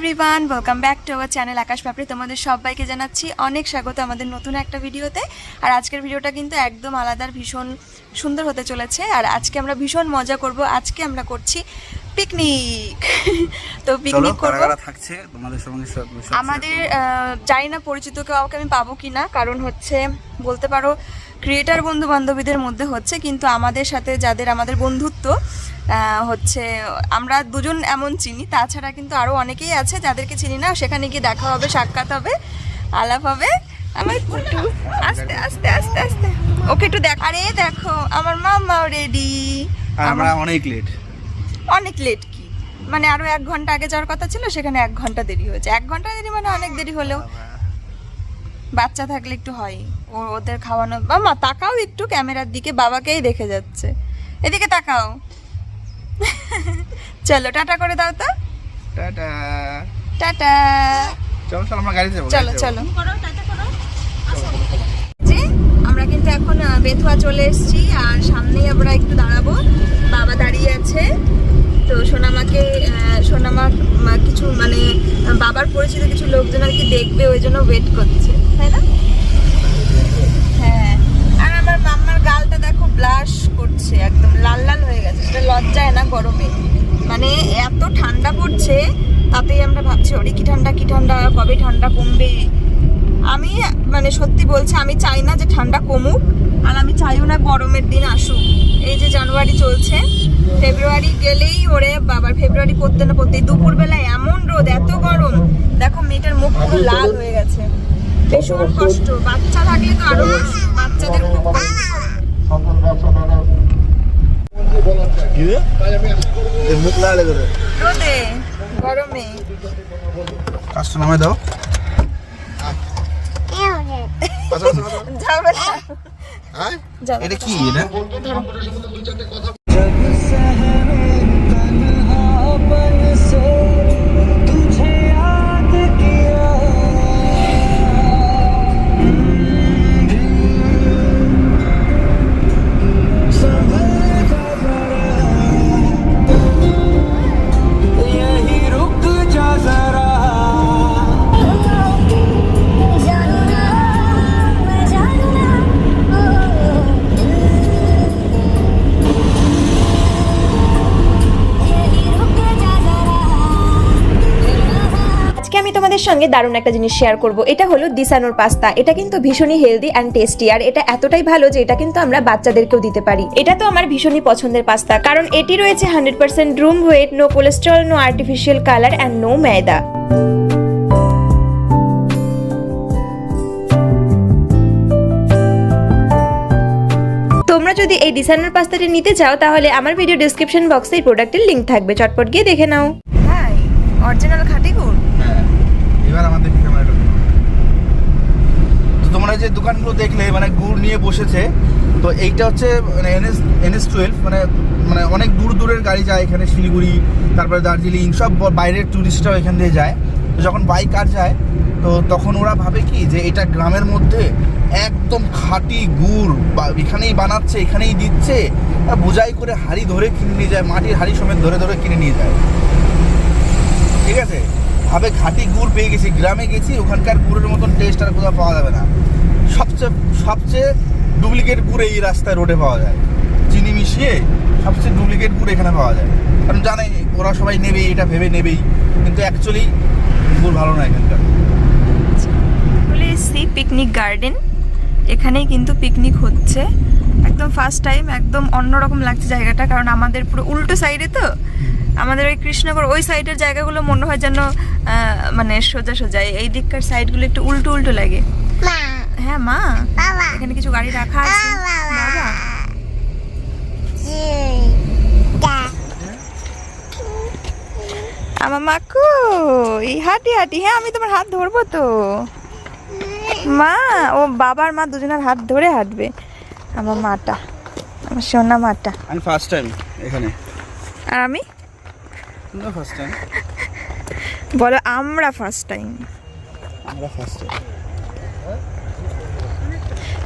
Everyone welcome back to our channel Akash Papri তোমাদের সবাইকে জানাচ্ছি অনেক স্বাগত আমাদের নতুন একটা ভিডিওতে। আর আজকের ভিডিওটা কিন্তু একদম আলাদার ভীষণ সুন্দর হতে চলেছে। আর আজকে আমরা ভীষণ মজা করব। আজকে আমরা করছি পিকনিক তো পিকনিক কারা করব। থাকছে? তোমাদের সঙ্গে আমাদের জানি না পরিচিত কাউকে আমি পাবো কি না কারণ হচ্ছে বলতে পারো ক্রিয়েটার বন্ধু বান্ধবীদের মধ্যে হচ্ছে কিন্তু আমাদের সাথে যাদের আমাদের বন্ধুত্ব হচ্ছে আমরা দুজন এমন চিনি। তাছাড়া কিন্তু আরও অনেকেই আছে যাদেরকে চিনি না সেখানে গিয়ে দেখা হবে সাক্ষাৎ হবে আলাপ হবে। আমার একটু আস্তে আস্তে আস্তে আস্তে। ওকে একটু দেখ আরে দেখো আমার মামাও রেডি আমরা অনেক লেট অনেক লেট কি? মানে আরও এক ঘণ্টা আগে যাওয়ার কথা ছিল সেখানে এক ঘণ্টা দেরি হয়েছে। এক ঘণ্টা দেরি মানে অনেক দেরি হলেও। বাচ্চা থাকলে একটু হয়। ও ওদের খাওয়ানো বা মা তাকাও একটু ক্যামেরার দিকে বাবাকেই দেখে যাচ্ছে। এদিকে তাকাও। চলো টাটা করে দাও তো। টাটা। টাটা। চলো চলো আমরা গাড়িতে যাব চলো চলো। জি, আমরা কিন্তু এখন বেথুয়া চলে এসেছি আর সামনেই আমরা একটু দাঁড়াবো। বাবা দাঁড়িয়ে আছে। তো সোনামাকে সোনামা কিছু মানে বাবার পরিচিত কিছু লোকজন আর কি দেখবে, ওই জন্য ওয়েট করছে, তাই না? হ্যাঁ। আর আমার মাম্মার গালটা দেখো ব্লাশ করছে, একদম লাল লাল হয়ে গেছে, সেটা লজ্জায় না গরমে। মানে এত ঠান্ডা পড়ছে, তাতেই আমরা ভাবছি, ওরে, কি ঠান্ডা কি ঠান্ডা, কবে ঠান্ডা কমবে? আমি মানে সত্যি বলছি, আমি চাই না যে ঠান্ডা কমুক আর আমি চাইও না গরমের দিন আসুক। এই যে জানুয়ারি চলছে ফেব্রুয়ারি গেলেই ওরে বাবার ফেব্রুয়ারি পড়তে না পড়তেই। দুপুরবেলায় এমন রোদ এত গরম। দেখো মেয়েটার মুখ পুরো লাল হয়ে গেছে। ভীষণ কষ্ট। বাচ্চা থাকলে তো আরও। বাচ্চাদের খুব কষ্ট। কি রে? এ মুখ লাল করে রোদে গরমে। কাজটা দাও। আচ্ছা, আচ্ছা, আচ্ছা। যাবে না এটা কি এটা? তোমাদের সঙ্গে দারুণ একটা জিনিস শেয়ার করব। এটা হলো দিসানোর পাস্তা। এটা কিন্তু ভীষণই হেলদি অ্যান্ড টেস্টি আর এটা এতটাই ভালো যে এটা কিন্তু আমরা বাচ্চাদেরকেও দিতে পারি। এটা তো আমার ভীষণই পছন্দের পাস্তা, কারণ এটি রয়েছে hundred percent durum wheat no cholesterol no artificial colour and no maida তোমরা যদি এই ডিসাইনার পাস্তাটি নিতে চাও, তাহলে আমার ভিডিও ডিসক্রিপশন বক্সে এই প্রোডাক্টের লিংক থাকবে। চটপট গিয়ে দেখে নাও। হ্যাঁ অরিজিনাল খাঁটি এবার আমাদের ক্যামেরাটা তো তোমরা যে দোকানগুলো দেখলে মানে গুড় নিয়ে বসেছে, তো এইটা হচ্ছে মানে এনএস এনএস টুয়েলভ মানে মানে অনেক দূর দূরের গাড়ি যায় এখানে শিলিগুড়ি, তারপরে দার্জিলিং, সব বাইরের ট্যুরিস্টরাও এখান দিয়ে যায়। তো যখন বাইক আর যায়, তো তখন ওরা ভাবে কি যে এটা গ্রামের মধ্যে একদম খাঁটি গুড়, বা এখানেই বানাচ্ছে, এখানেই দিচ্ছে বোঝাই করে হাড়ি ধরে কিনে নিয়ে যায়, মাটির হাড়ি সমেত ধরে ধরে কিনে নিয়ে যায়। ঠিক আছে? ভাবে খাঁটি গুড় পেয়ে গেছি, গ্রামে গেছি, ওখানকার গুড়ের মতন টেস্ট আর কোথাও পাওয়া যাবে না। সবচেয়ে সবচেয়ে ডুপ্লিকেট গুড় এই রাস্তায় রোডে পাওয়া যায়। চিনি মিশিয়ে সবচেয়ে ডুপ্লিকেট গুড় এখানে পাওয়া যায়। কারণ জানে, ওরা সবাই নেবে এটা ভেবে নেবেই। কিন্তু অ্যাকচুয়ালি গুড় ভালো না এখানকার। এসেছি পিকনিক গার্ডেন এখানেই কিন্তু পিকনিক হচ্ছে। একদম ফার্স্ট টাইম একদম অন্যরকম লাগছে জায়গাটা, কারণ আমাদের পুরো উল্টো সাইডে তো। আমাদের ওই কৃষ্ণনগর ওই সাইডের জায়গাগুলো মনে হয় যেন মানে সোজা সোজা এই দিককার সাইডগুলো একটু উল্টো উল্টো লাগে। হ্যাঁ মা। বাবা। এখানে কিছু গাড়ি রাখা আছে। বাবা আমার মাকু এই হাঁটি হাঁটি। হ্যাঁ আমি তোমার হাত ধরবো তো। মা ও বাবার মা দুজনের হাত ধরে হাঁটবে। আমার মাটা আমার সোনা মাটা। আমি ফার্স্ট টাইম এখানে। আর আমি? ফার্স্ট টাইম বলো আমরা ফার্স্ট টাইম আমরা ফার্স্ট টাইম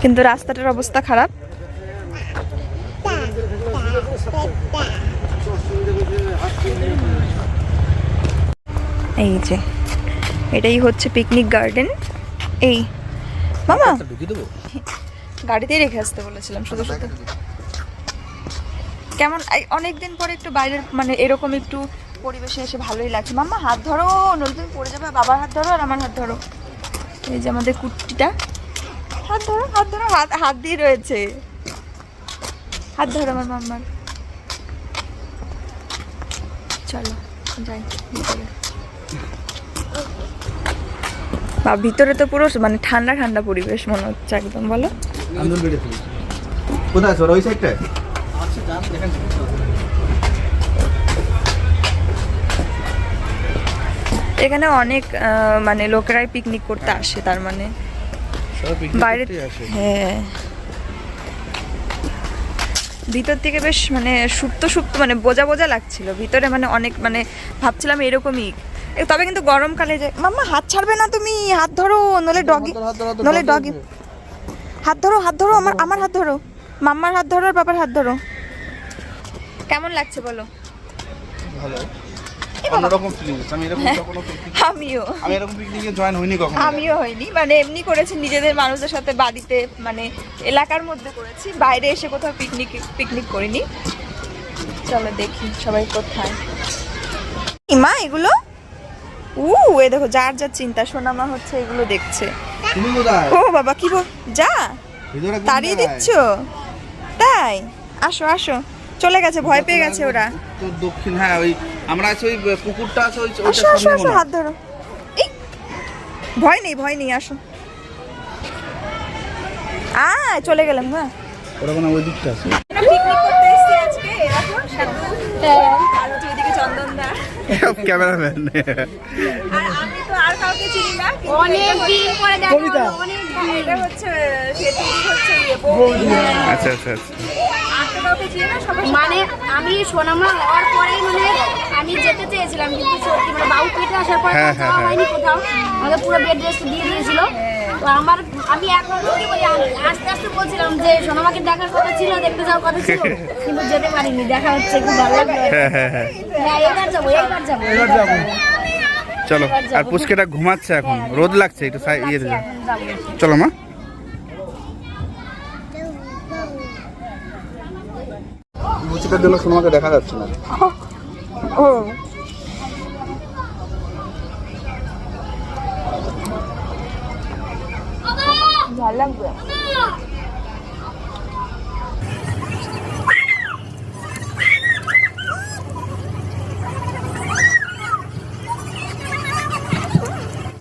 কিন্তু রাস্তাটার অবস্থা খারাপ। এই যে এটাই হচ্ছে পিকনিক গার্ডেন এই মামা। গাড়িতেই রেখে আসতে বলেছিলাম শুধু শুধু। কেমন অনেক দিন পরে একটু বাইরের মানে এরকম একটু পরিবেশে এসে ভালোই লাগছে। মাম্মা হাত ধরো তুমি পড়ে যাবে বাবার হাত ধরো আর আমার হাত ধরো। এই যে আমাদের কুর্তিটা হাত ধরো হাত ধরো হাত হাত দিয়ে রয়েছে। হাত ধরো আমার মাম্মার। চলো যাই ভিতরে। বা ভিতরে তো পুরো মানে ঠান্ডা ঠান্ডা পরিবেশ মনে হচ্ছে একদম বলো। কোথায় আছে? ওরা ওই সাইডটায় এখানে অনেক মানে লোকেরাই পিকনিক করতে আসে তার মানে বাইরে হ্যাঁ। ভিতর থেকে বেশ মানে সুপ্ত সুপ্ত মানে বোঝা বোঝা লাগছিল। ভিতরে মানে অনেক মানে ভাবছিলাম এরকমই। তবে কিন্তু গরমকালে যে মাম্মা হাত ছাড়বে না তুমি হাত ধরো নলে ডগি নলে ডগি হাত ধরো হাত ধরো আমার আমার হাত ধরো। মাম্মার হাত ধরো আর বাবার হাত ধরো। কেমন লাগছে বলো? ভালো। অন্যরকম ফিলিং আমি এরকম কখনো আমিও। আমি এরকম পিকনিকে জয়েন হইনি কখনো। আমিও মানে এমনি করেছি নিজেদের মানুষদের সাথে বাড়িতে মানে এলাকার মধ্যে করেছি বাইরে এসে কোথাও পিকনিক পিকনিক করিনি। চলো দেখি সবাই কোথায়। মা এগুলো? উ এ দেখো যার যার চিন্তা সোনামা হচ্ছে এগুলো দেখছে। ও বাবা কি বল যা। তাড়িয়ে? দিচ্ছ? তাই? আসো আসো। চলে গেছে ভয় পেয়ে গেছে ওরা। তো দক্ষিণ হ্যাঁ ওই আমরা আছি ওই পুকুরটা আছে ওই আসো আসো আসো হাত ধরো। এই ভয় নেই ভয় নেই আসো। আয় চলে গেলাম হ্যাঁ। ওরা মানে ওই দিকটা আছে। পিকনিক করতে এসেছি আজকে এরকম সাধু। আর হচ্ছে ওইদিকে চন্দনদা। ক্যামেরাম্যান। আর আমি তো আর কাউকে চিনি না অনেক দিন পরে দেখা হলো, অনেক এটা- এটা হচ্ছে সেতু হচ্ছে ইয়ে আচ্ছা আচ্ছা আচ্ছা। কাউকে চিনি না সবাই মানে আমি সোনামা হওয়ার পরেই মানে আমি যেতে চেয়েছিলাম কিন্তু সত্যি মানে বাবু পেটে আসার পরে হ্যাঁ, যাওয়া হ্যাঁ, হয়নি কোথাও। আমাকে পুরো বেড রেস্ট দিয়ে দিয়েছিল। তো আমার আমি এখন বলি আস্তে আস্তে বলছিলাম যে সোনামাকে দেখার কথা ছিল দেখতে যাওয়ার কথা ছিল কিন্তু যেতে পারিনি দেখা হচ্ছে খুব ভালো লাগল। হ্যাঁ হ্যাঁ হ্যাঁ। হ্যাঁ এবার যাব এবার যাব এবার যাব। চলো আর পুচকেটা ঘুমাচ্ছে এখন রোদ লাগছে একটু ইয়ে চলো মা। পুচকের জন্য সোনামাকে দেখা যাচ্ছে না। ও। ভালো লাগবে।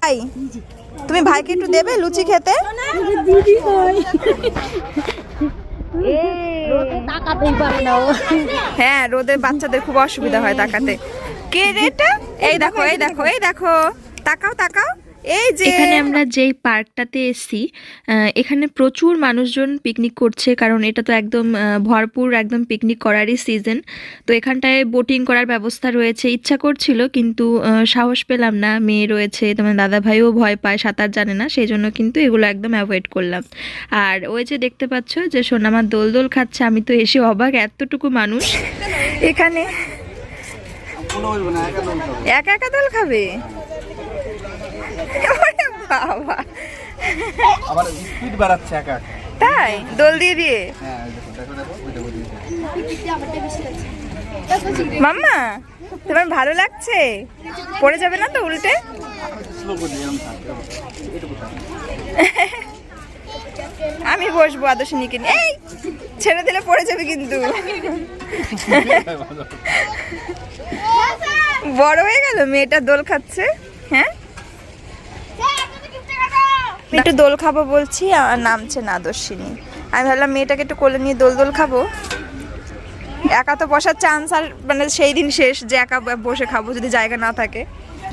ভাই তুমি ভাইকে একটু দেবে লুচি খেতে? তাকাতেই পারে না হ্যাঁ রোদে বাচ্চাদের খুব অসুবিধা হয় তাকাতে। কে রে এটা? এই দেখো এই দেখো এই দেখো। তাকাও তাকাও। এই যে এখানে আমরা যেই পার্কটাতে এসছি এখানে প্রচুর মানুষজন পিকনিক করছে কারণ এটা তো একদম ভরপুর একদম পিকনিক করারই সিজন তো এখানটায় বোটিং করার ব্যবস্থা রয়েছে। ইচ্ছা করছিল কিন্তু সাহস পেলাম না। মেয়ে রয়েছে তোমার দাদা ভাইও ভয় পায় সাঁতার জানে না সেই জন্য কিন্তু এগুলো একদম অ্যাভয়েড করলাম। আর ওই যে দেখতে পাচ্ছ যে সোনামার দোল দোল খাচ্ছে আমি তো এসে অবাক এতটুকু মানুষ। এখানে একা একা দোল খাবে? বাবা। আবার স্পিড বাড়াচ্ছে একা তাই? দোল দিয়ে দিয়ে? হ্যাঁ। মাম্মা তোমার ভালো লাগছে? পড়ে যাবে না তো উল্টে। আমি বসবো আদর্শনীকে নিয়ে। এই ছেড়ে দিলে পড়ে যাবে কিন্তু। বড় হয়ে গেল মেয়েটা দোল খাচ্ছে হ্যাঁ? আমি একটু দোল খাব বলছি আর নামছে না আদর্শিনী আমি ভাবলাম মেয়েটাকে একটু কোলে নিয়ে দোল দোল খাব। একা তো বসার চান্স আর মানে সেই দিন শেষ যে একা বসে খাব যদি জায়গা না থাকে।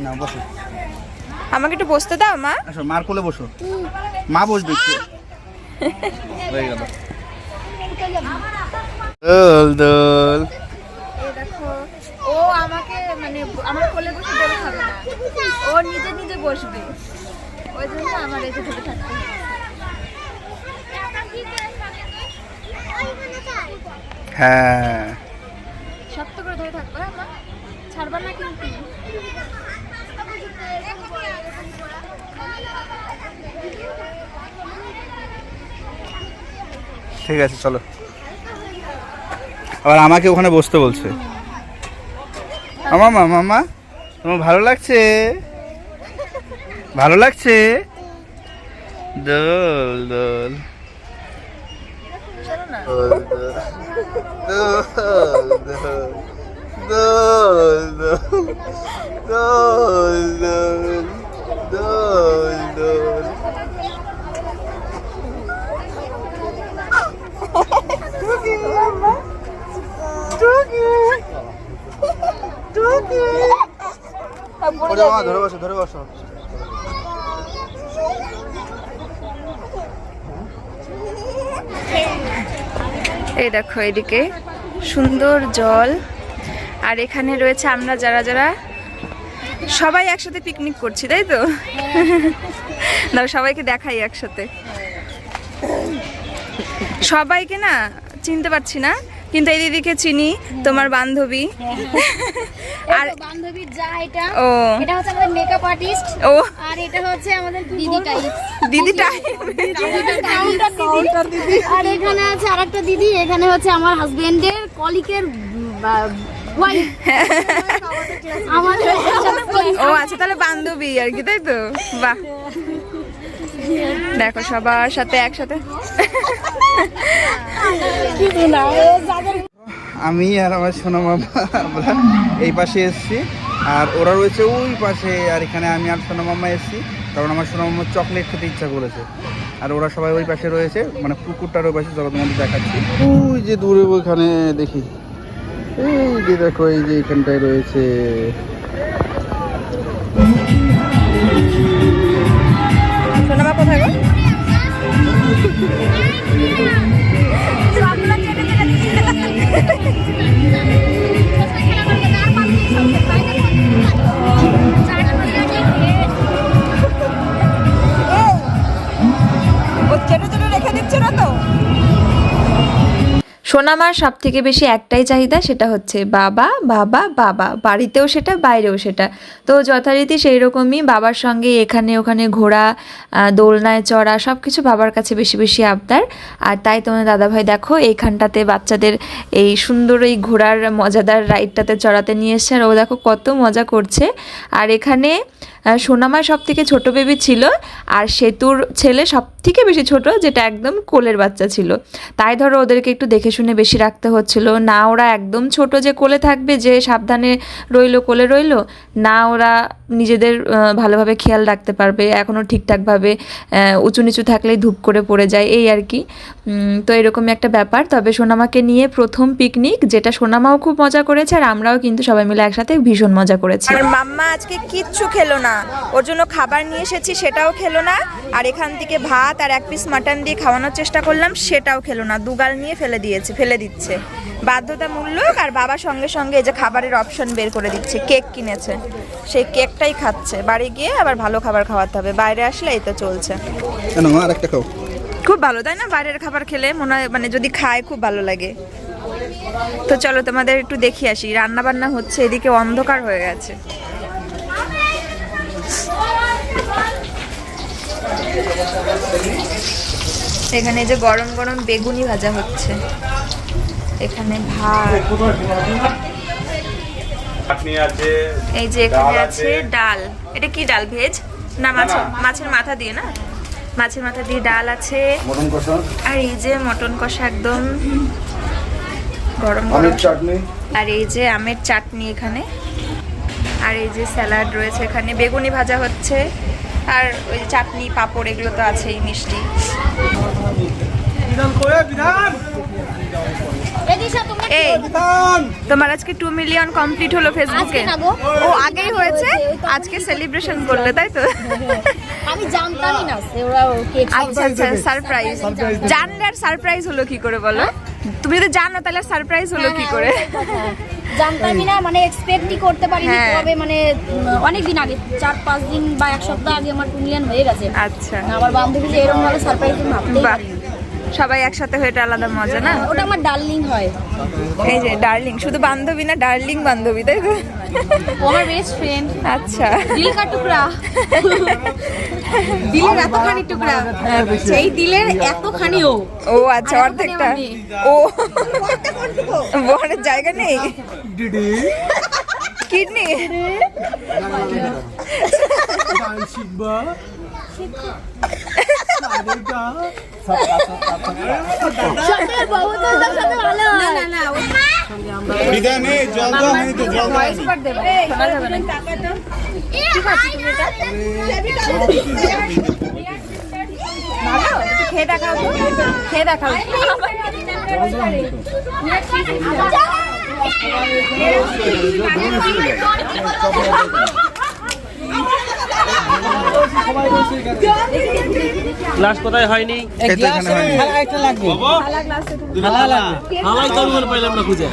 না বসো। আমাকে একটু বসতে দাও মা। আসো মার কোলে বসো। মা বসবে একটু। হয়ে গেল। দোল দোল। ও আমাকে মানে আমার কোলে বসে দোল খাবে না। ও নিজে নিজে বসবে। হ্যাঁ। ঠিক আছে চলো। আবার আমাকে ওখানে বসতে বলছে। আমার মামা তোমার ভালো লাগছে? ভালো লাগছে? দোল দোল। দোল, দোল, দোল, দোল, দোল, দোল, দোল, দোল। ওরে মামা, ধরে বসো ধরে বসো এই দেখো এদিকে সুন্দর জল। আর এখানে রয়েছে আমরা যারা যারা সবাই একসাথে পিকনিক করছি, তাই তো? দাও, সবাইকে দেখাই একসাথে। সবাইকে না চিনতে পারছি না। কিন্তু এই দিদিকে চিনি তোমার বান্ধবী। আর আর বান্ধবীর যা এটা ও। এটা হচ্ছে আমাদের মেকআপ আর্টিস্ট ও। আর এটা হচ্ছে আমাদের দিদি টাইপ দিদিটা কাউন্টার দিদি। আর এখানে আছে আরেকটা দিদি এখানে হচ্ছে আমার হাজবেন্ডের কলিকের ও আচ্ছা তাহলে বান্ধবী আর কি তাই তো? বাহ। দেখো সবার সাথে একসাথে। আমি আর আমার সোনা মামা আমরা এই পাশে এসেছি। আর ওরা রয়েছে ওই পাশে আর এখানে আমি আর সোনা মামা এসেছি। কারণ আমার সোনা মামা চকলেট খেতে ইচ্ছা করেছে। আর ওরা সবাই ওই পাশে রয়েছে মানে পুকুরটার ওই পাশে চলো তোমাদের দেখাচ্ছি। ওই যে দূরে ওইখানে দেখি। এই যে দেখো এই যে এখানটায় রয়েছে। সোনামা কোথায় 私はこれからもありがとうございました。সোনামার সব থেকে বেশি একটাই চাহিদা সেটা হচ্ছে বাবা বাবা বাবা। বাড়িতেও সেটা, বাইরেও সেটা। তো যথারীতি সেই রকমই বাবার সঙ্গে এখানে ওখানে ঘোরা দোলনায় চড়া সব কিছু বাবার কাছে বেশি বেশি আবদার। আর তাই তোমার দাদাভাই দেখো, এইখানটাতে বাচ্চাদের এই সুন্দর এই ঘোড়ার মজাদার রাইডটাতে চড়াতে নিয়ে এসছে। আর ও দেখো কত মজা করছে। আর এখানে সোনামায় সব থেকে ছোটো বেবি ছিল আর সেতুর ছেলে সব থেকে বেশি ছোট, যেটা একদম কোলের বাচ্চা ছিল। তাই ধরো ওদেরকে একটু দেখে শুনে বেশি রাখতে হচ্ছিল। না ওরা একদম ছোট যে কোলে থাকবে, যে সাবধানে রইল, কোলে রইল, না ওরা নিজেদের ভালোভাবে খেয়াল রাখতে পারবে। এখনও ঠিকঠাকভাবে উঁচু নিচু থাকলেই ধূপ করে পড়ে যায়, এই আর কি। তো এরকমই একটা ব্যাপার। তবে সোনামাকে নিয়ে প্রথম পিকনিক যেটা সোনামাও খুব মজা করেছে আর আমরাও কিন্তু সবাই মিলে একসাথে ভীষণ মজা করেছি। মাম্মা আজকে কিচ্ছু খেলো না। ওর জন্য খাবার নিয়ে এসেছি সেটাও খেলো না। আর এখান থেকে ভাত আর এক পিস মাটন দিয়ে খাওয়ানোর চেষ্টা করলাম সেটাও খেলো না। দুগাল নিয়ে ফেলে দিয়েছে ফেলে দিচ্ছে। বাধ্যতামূলক আর বাবা সঙ্গে সঙ্গে এই যে খাবারের অপশন বের করে দিচ্ছে কেক কিনেছে। সেই কেকটাই খাচ্ছে। বাড়ি গিয়ে আবার ভালো খাবার খাওয়াতে হবে। বাইরে আসলে এই তো চলছে। খুব ভালো তাই না? বাইরের খাবার খেলে মনে হয় মানে যদি খায় খুব ভালো লাগে। তো চলো তোমাদের একটু দেখি আসি। রান্না বান্না হচ্ছে এদিকে অন্ধকার হয়ে গেছে। এখানে এই যে গরম গরম বেগুনি ভাজা হচ্ছে। এখানে ভাত। এই যে এখানে আছে আছে। ডাল। এটা কি ডাল ভেজ? না মাছ মাছের মাথা দিয়ে না? মাছের মাথা দিয়ে ডাল আছে। আর এই যে মটন কষা একদম গরম গরম। চাটনি। আর এই যে আমের চাটনি এখানে। আর এই যে স্যালাড রয়েছে এখানে। বেগুনি ভাজা হচ্ছে। আর ওই যে চাটনি পাঁপড় এগুলো তো আছেই মিষ্টি। এদিশা তোমরা কি এই তোমার আজকে টু মিলিয়ন কমপ্লিট হলো ফেসবুকে। ও আগেই হয়েছে। আজকে সেলিব্রেশন করলে তাই তো? আমি জানতামই না ওরা আচ্ছা আচ্ছা সারপ্রাইজ জানলে আর সারপ্রাইজ হলো কি করে বলো? তুমি যদি জানো তাহলে সারপ্রাইজ হলো কি করে? জানতামই না মানে এক্সপেক্টই করতে পারি না তবে মানে অনেক দিন আগে চার পাঁচ দিন বা এক সপ্তাহ আগে আমার টু মিলিয়ন হয়ে গেছে। আচ্ছা। আমার বান্ধবী যে এরকম ভাবে সারপ্রাইজ ভাবতেই পারিনি। সবাই একসাথে হয়ে এটা আলাদা মজা না? ওটা আমার ডার্লিং হয়। এই যে ডার্লিং শুধু বান্ধবী না ডার্লিং বান্ধবী তাই তো? ও আমার বেস্ট ফ্রেন্ড আচ্ছা। দিল কা টুকরা। দিলের এতখানি টুকরা। সেই দিলের এতখানি ও। ও আচ্ছা অর্ধেকটা। ও। বড়ের জায়গা নেই? কিডনি? ভালো না না না ভালো একটু খেয়ে দেখাও তো। খেয়ে দেখাও। ক্লাস কোথায় হয়নি? এটা এখানে হয়নি। হালাই তো আমি পাইলাম না খুঁজে।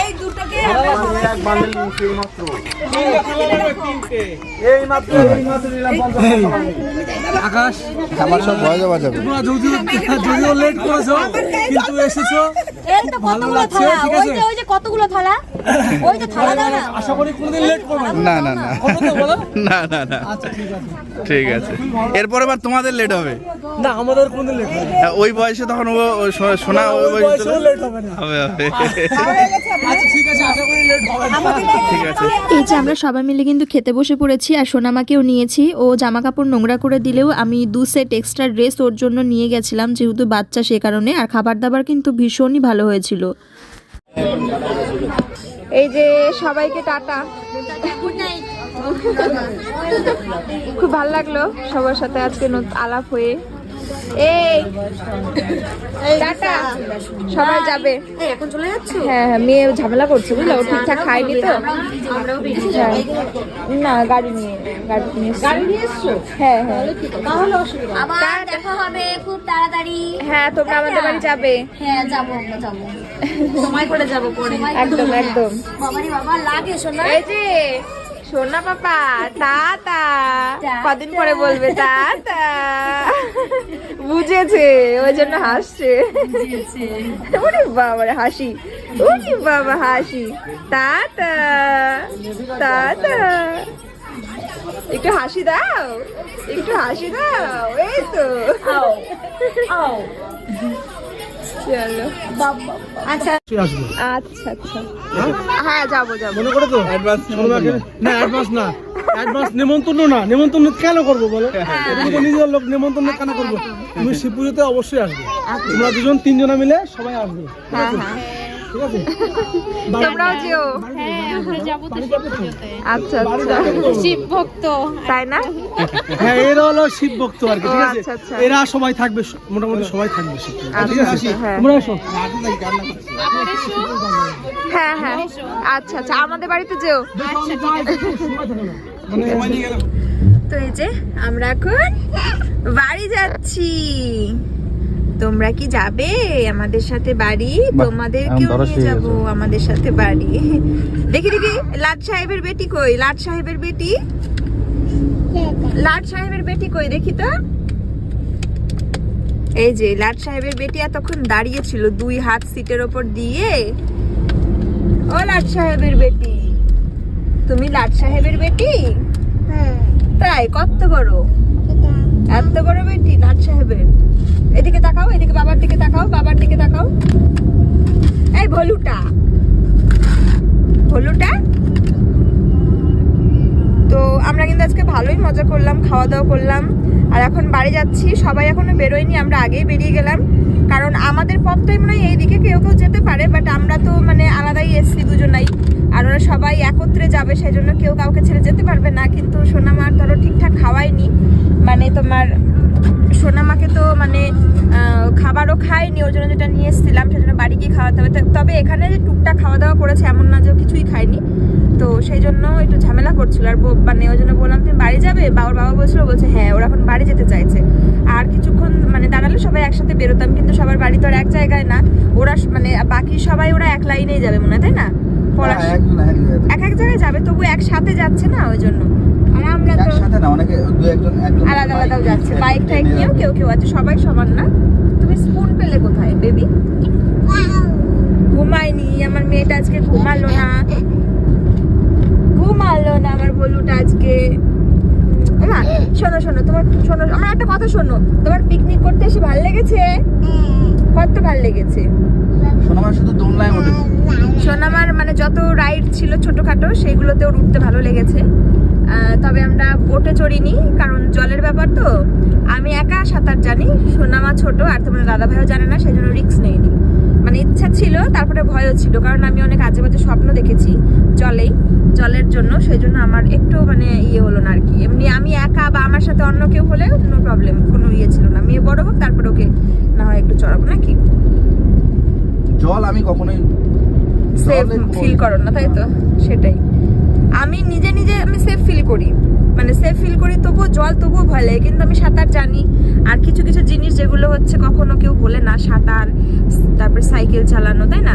এই দুটোকে আমার সব ভয় বাজাবে যদিও লেট করেছ কিন্তু এসেছ। এই তো কতগুলো থালা? ওই যে ওই যে কতগুলো থালা? ওই যে থালা দাও না। আশা করি কোনোদিন লেট করবে না। না না না। না না ঠিক আছে। এরপরে আবার তোমাদের লেট হবে। না আমাদের কোনোদিন লেট হবে হ্যাঁ, ওই বয়সে তখন ও শোনা ওই ওই বয়সে লেট হবে না। হবে হবে। আচ্ছা ঠিক আছে আশা করি লেট হবে না। ঠিক আছে। এই যে আমরা সবাই মিলে কিন্তু খেতে বসে পড়েছি আর সোনামাকেও নিয়েছি। ও জামা কাপড় নোংরা করে দিলেও আমি দু সেট এক্সট্রা ড্রেস ওর জন্য নিয়ে গেছিলাম যেহেতু বাচ্চা সে কারণে আর খাবার দাবার কিন্তু ভীষণই ভালো হয়েছিল। এই যে সবাইকে টাটা। খুব ভালো লাগল সবার সাথে আজকে আলাপ হয়ে। এই। টাটা। সবাই যাবে। এখন চলে যাচ্ছ? হ্যাঁ হ্যাঁ মেয়ে ঝামেলা করছে বুঝলে? ও ঠিকঠাক খায়নি তো। হ্যাঁ। না গাড়ি নিয়ে গাড়ি নিয়ে গাড়ি নিয়ে এসছো? হ্যাঁ হ্যাঁ। তাহলে অসুবিধা আবার দেখা হবে খুব তাড়াতাড়ি। হ্যাঁ তোমরা আমাদের বাড়ি যাবে। হ্যাঁ যাব আমরা যাব। সময় করে যাব পরে। একদম একদম। বাবারি বাবা লাগে শোনা। এই যে। সোনা পাপা তাতা কদিন পরে বলবে তাতা বুঝেছে ওই জন্য হাসছে। ওরে বাবা হাসি। ওরে বাবা হাসি। তাতা তাতা একটু হাসি দাও একটু হাসি দাও এই তো। চলো আচ্ছা। আচ্ছা আচ্ছা। হ্যাঁ যাব যাব। মনে করে তো? অ্যাডভান্স না অ্যাডভান্স না। অ্যাডভান্স নেমন্তন্ন না। নেমন্তন্ন কেন করব বলো? তো নিজের লোক নেমন্তন্ন কেন করব? তুমি শিব পুজোতে অবশ্যই আসবে। তোমরা দুজন তিনজনা মিলে সবাই আসবে। হ্যাঁ হ্যাঁ। ঠিক আছে? তোমরাও যেও। আচ্ছা আচ্ছা। শিব ভক্ত। তাই না? হ্যাঁ এরা হলো শিব ভক্ত আর কি ঠিক আছে? আচ্ছা, আচ্ছা। এরা সবাই থাকবে মোটামুটি সবাই থাকবে শিব ঠিক আচ্ছা, আছে হ্যাঁ। তোমরা এসো হ্যাঁ হ্যাঁ। আচ্ছা আচ্ছা আমাদের বাড়িতে যেও। তো এই যে আমরা এখন বাড়ি যাচ্ছি। তোমরা কি যাবে আমাদের সাথে বাড়ি? তোমাদেরকেও নিয়ে যাব আমাদের সাথে বাড়ি। দেখি দেখি লাট সাহেবের বেটি কই? লাট সাহেবের বেটি? লাট সাহেবের বেটি কই? দেখি তো। এই যে লাট সাহেবের বেটি এতক্ষণ দাঁড়িয়ে ছিল দুই হাত সিটের ওপর দিয়ে। ও লাট সাহেবের বেটি। তুমি লাট সাহেবের বেটি? হ্যাঁ। তাই কত বড়? এত বড় বেটি লাট সাহেবের? এদিকে তাকাও, এদিকে বাবার দিকে তাকাও, বাবার দিকে তাকাও। এই ভলুটা। ভলুটা? তো আমরা কিন্তু আজকে ভালোই মজা করলাম খাওয়া দাওয়া করলাম। আর এখন বাড়ি যাচ্ছি, সবাই এখনও বেরোয়নি, আমরা আগেই বেরিয়ে গেলাম। কারণ আমাদের পথটাই মনে হয় এইদিকে কেউ কেউ যেতে পারে বাট আমরা তো মানে আলাদাই এসছি দুজনাই। আর ওরা সবাই একত্রে যাবে, সেই জন্য কেউ কাউকে ছেড়ে যেতে পারবে না। কিন্তু সোনামার ধরো ঠিকঠাক খাওয়াইনি মানে তোমার সোনামাকে তো মানে খাবারও খায়নি ওর জন্য যেটা নিয়ে এসেছিলাম সেজন্য বাড়ি গিয়ে খাওয়াতে হবে। তবে এখানে যে টুকটাক খাওয়া দাওয়া করেছে এমন না যে কিছুই খায়নি। তো সেই জন্য একটু ঝামেলা করছিল। আর মানে ওই জন্য বললাম তুমি বাড়ি যাবে? বাবার বাবা বলছিল বলছে হ্যাঁ ওরা এখন বাড়ি যেতে চাইছে। আর কিছুক্ষণ মানে দাঁড়ালে সবাই একসাথে বেরোতাম কিন্তু সবার বাড়ি তো আর এক জায়গায় না। ওরা মানে বাকি সবাই ওরা এক লাইনেই যাবে মনে হয় তাই না? পড়া হ্যাঁ, এক এক জায়গায় যাবে তবু একসাথে যাচ্ছে না ওই জন্য। আর আলাদা যাচ্ছে। বাইক টাইক নিয়েও কেউ কেউ আছে সবাই সমান না। তুমি স্পুন পেলে কোথায় বেবি ঘুমায়নি আমার মেয়েটা আজকে ঘুমালো না। ঘুমালো না আমার বলুটা আজকে। না শোনো শোনো তোমার শোনো আমার একটা কথা শোনো। তোমার পিকনিক করতে এসে ভালো লেগেছে? কত ভালো লেগেছে? সোনামার শুধু দোমলায় ওঠে। সোনামার মানে যত রাইড ছিল ছোটখাটো সেগুলোতে ওর উঠতে ভালো লেগেছে। তবে আমরা বোটে চড়িনি, কারণ জলের ব্যাপার তো। আমি একা সাঁতার জানি সোনামা ছোট, আর তোমার দাদা ভাইও জানে না সেই জন্য রিক্স নেইনি। মানে ইচ্ছা ছিল, তারপরে ভয়ও ছিল, কারণ আমি অনেক আজে বাজে স্বপ্ন দেখেছি জলেই, জলের জন্য সেই জন্য আমার একটু মানে ইয়ে হলো না আর কি। এমনি আমি একা বা আমার সাথে অন্য কেউ হলে নো প্রবলেম কোনো ইয়ে ছিল না। মেয়ে বড় হোক, তারপরে ওকে না হয় একটু চড়াবো, নাকি? জল আমি কখনোই সেফ ফিল করো না তাই তো? সেটাই। আমি নিজে নিজে আমি সেফ ফিল করি। মানে সেফ ফিল করি তবুও জল তবুও ভয় লাগে কিন্তু আমি সাঁতার জানি। আর কিছু কিছু জিনিস যেগুলো হচ্ছে কখনো কেউ বলে না সাঁতার তারপর সাইকেল চালানো তাই না?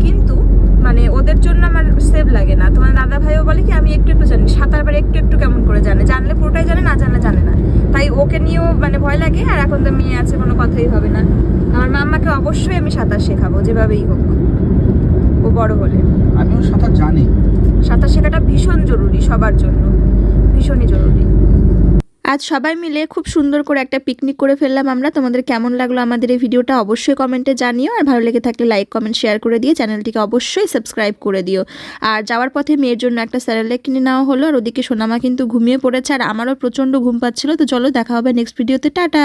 কিন্তু মানে ওদের জন্য আমার সেফ লাগে না। তোমার দাদা ভাইও বলে কি আমি একটু একটু জানি। সাঁতার বারে একটু একটু কেমন করে জানে। জানলে পুরোটাই জানে না জানলে জানে না। তাই ওকে নিয়েও মানে ভয় লাগে আর এখন তো মেয়ে আছে কোনো কথাই হবে না। আমার মাম্মাকে অবশ্যই আমি সাঁতার শেখাবো যেভাবেই হোক। বড় হলে। আমিও সাঁতার জানি। সাঁতার শেখাটা ভীষণ জরুরি সবার জন্য ভীষণই জরুরি। আজ সবাই মিলে খুব সুন্দর করে একটা পিকনিক করে ফেললাম আমরা। তোমাদের কেমন লাগল আমাদের এই ভিডিওটা অবশ্যই কমেন্টে জানিও। আর ভালো লেগে থাকলে লাইক কমেন্ট শেয়ার করে দিয়ে চ্যানেলটিকে অবশ্যই সাবস্ক্রাইব করে দিও। আর যাওয়ার পথে মেয়ের জন্য একটা স্যারেলেক কিনে নেওয়া হলো। আর ওদিকে সোনামা কিন্তু ঘুমিয়ে পড়েছে আর আমারও প্রচণ্ড ঘুম পাচ্ছিল। তো চলো দেখা হবে নেক্সট ভিডিওতে টাটা!